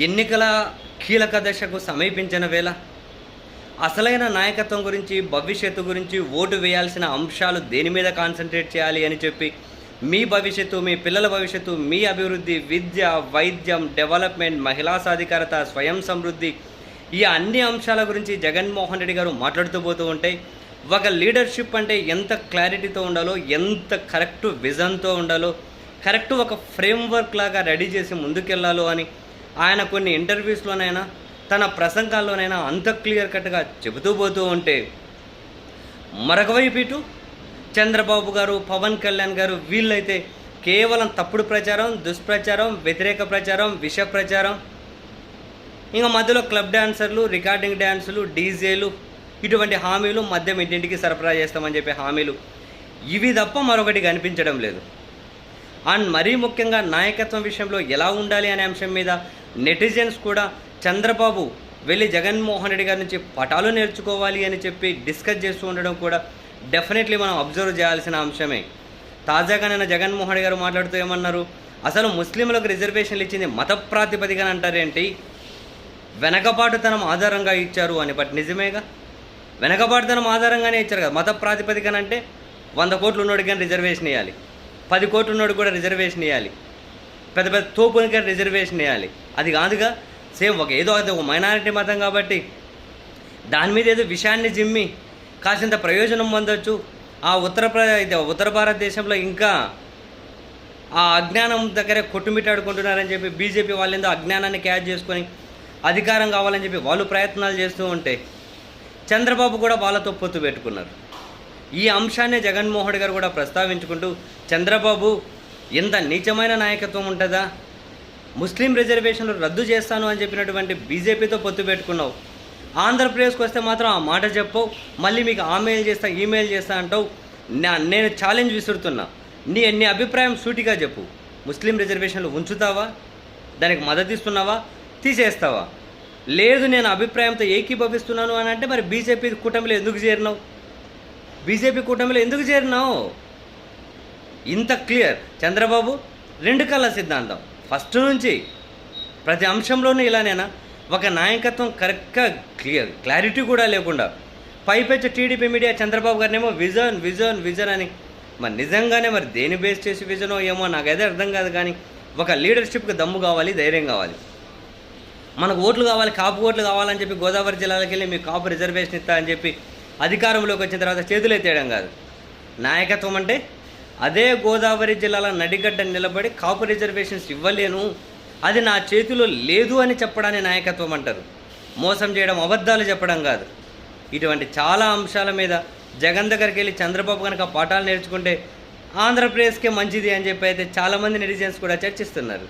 ఎన్నికల కీలక దశకు సమీపించిన వేళ అసలైన నాయకత్వం గురించి భవిష్యత్తు గురించి ఓటు వేయాల్సిన అంశాలు దేని మీద కాన్సన్ట్రేట్ చేయాలి అని చెప్పి మీ భవిష్యత్తు మీ పిల్లల భవిష్యత్తు మీ అభివృద్ధి విద్య వైద్యం డెవలప్మెంట్ మహిళా సాధికారత స్వయం సమృద్ధి ఈ అన్ని అంశాల గురించి జగన్మోహన్ రెడ్డి గారు మాట్లాడుతూ పోతూ ఉంటాయి ఒక లీడర్షిప్ అంటే ఎంత క్లారిటీతో ఉండాలో ఎంత కరెక్ట్ విజన్తో ఉండాలో కరెక్ట్ ఒక ఫ్రేమ్వర్క్ లాగా రెడీ చేసి ముందుకెళ్ళాలో అని ఆయన కొన్ని ఇంటర్వ్యూస్లోనైనా తన ప్రసంగాల్లోనైనా అంత క్లియర్ కట్గా చెబుతూ పోతూ ఉంటే మరొక వైపు ఇటు చంద్రబాబు గారు పవన్ కళ్యాణ్ గారు వీళ్ళైతే కేవలం తప్పుడు ప్రచారం దుష్ప్రచారం వ్యతిరేక ప్రచారం విష ప్రచారం ఇంకా మధ్యలో క్లబ్ డాన్సర్లు రికార్డింగ్ డ్యాన్సులు డీజేలు ఇటువంటి హామీలు మద్యం ఇంటింటికి సరఫరా చేస్తామని చెప్పే హామీలు ఇవి తప్ప మరొకటి కనిపించడం లేదు. అండ్ మరీ ముఖ్యంగా నాయకత్వం విషయంలో ఎలా ఉండాలి అనే అంశం మీద నెటిజన్స్ కూడా చంద్రబాబు వెళ్ళి జగన్మోహన్ రెడ్డి గారి నుంచి పటాలు నేర్చుకోవాలి అని చెప్పి డిస్కస్ చేస్తూ ఉండడం కూడా డెఫినెట్లీ మనం అబ్జర్వ్ చేయాల్సిన అంశమే. తాజాగా నిన్న జగన్మోహన్ రెడ్డి గారు మాట్లాడుతూ ఏమన్నారు? అసలు ముస్లింలకు రిజర్వేషన్లు ఇచ్చింది మత ప్రాతిపదికన అంటారేంటి? వెనకబాటుతనం ఆధారంగా ఇచ్చారు అని బట్ నిజమేగా? వెనకబాటుతనం ఆధారంగానే ఇచ్చారు కదా మత ప్రాతిపదికన అంటే వంద కోట్లు ఉన్నోడికి రిజర్వేషన్ ఇవ్వాలి పది కోట్లు ఉన్నోడికి కూడా రిజర్వేషన్ వేయాలి పెద్ద పెద్ద తోపునికి రిజర్వేషన్ వేయాలి అది కాదుగా సేమ్ ఒక ఏదో అది ఒక మైనారిటీ మతం కాబట్టి దాని మీద ఏదో విషయాన్ని జిమ్మి కాసింత ప్రయోజనం పొందొచ్చు. ఆ ఉత్తర ఇది ఉత్తర భారతదేశంలో ఇంకా ఆ అజ్ఞానం దగ్గరే కొట్టుమిట్టాడుకుంటున్నారని చెప్పి బీజేపీ వాళ్ళేందో అజ్ఞానాన్ని క్యాచ్ చేసుకొని అధికారం కావాలని చెప్పి వాళ్ళు ప్రయత్నాలు చేస్తూ ఉంటే చంద్రబాబు కూడా వాళ్ళతో పొత్తు పెట్టుకున్నారు. ఈ అంశాన్ని జగన్మోహన్ గారు కూడా ప్రస్తావించుకుంటూ చంద్రబాబు ఎంత నీచమైన నాయకత్వం ఉంటుందా? ముస్లిం రిజర్వేషన్లు రద్దు చేస్తాను అని చెప్పినటువంటి బీజేపీతో పొత్తు పెట్టుకున్నావు. ఆంధ్రప్రదేశ్కి వస్తే మాత్రం ఆ మాట చెప్పవు మళ్ళీ మీకు ఆమెయిల్ చేస్తా ఈమెయిల్ చేస్తా అంటావు. నా నేను ఛాలెంజ్ విసురుతున్నా. నీ నీ అభిప్రాయం సూటిగా చెప్పు. ముస్లిం రిజర్వేషన్లు ఉంచుతావా? దానికి మద్దతు ఇస్తున్నావా? తీసేస్తావా? లేదు నేను అభిప్రాయంతో ఏకీభవిస్తున్నాను అని అంటే మరి బీజేపీ కూటమిలో ఎందుకు చేరినావు? బీజేపీ కూటమిలో ఎందుకు చేరినావు? ఇంత క్లియర్. చంద్రబాబు రెండు కళ్ళ సిద్ధాంతం. ఫస్ట్ నుంచి ప్రతి అంశంలోనూ ఇలానేనా? ఒక నాయకత్వం కరెక్ట్గా క్లియర్. క్లారిటీ కూడా లేకుండా. పైపెచ్చ టీడీపీ మీడియా చంద్రబాబు గారినేమో విజన్ విజన్ విజన్ అని. మరి నిజంగానే మరి దేని బేస్ చేసి విజనో ఏమో నాకైతే అర్థం కాదు కానీ ఒక లీడర్షిప్కి దమ్ము కావాలి ధైర్యం కావాలి. మనకు ఓట్లు కావాలి కాపు ఓట్లు కావాలని చెప్పి గోదావరి జిల్లాలకు వెళ్ళి మీకు కాపు రిజర్వేషన్ ఇస్తా అని చెప్పి అధికారంలోకి వచ్చిన తర్వాత చేతులు ఎత్తేయడం కాదు. నాయకత్వం అంటే అదే గోదావరి జిల్లాల నడిగడ్డ నిలబడి కాపు రిజర్వేషన్స్ ఇవ్వలేను. అది నా చేతిలో లేదు అని చెప్పడాన్ని నాయకత్వం అంటారు. మోసం చేయడం అబద్ధాలు చెప్పడం కాదు. ఇటువంటి చాలా అంశాల మీద జగన్ దగ్గరికి వెళ్ళి చంద్రబాబు కనుక పాఠాలు నేర్చుకుంటే ఆంధ్రప్రదేశ్కే మంచిది అని చెప్పి అయితే చాలామంది నెటిజన్స్ కూడా చర్చిస్తున్నారు.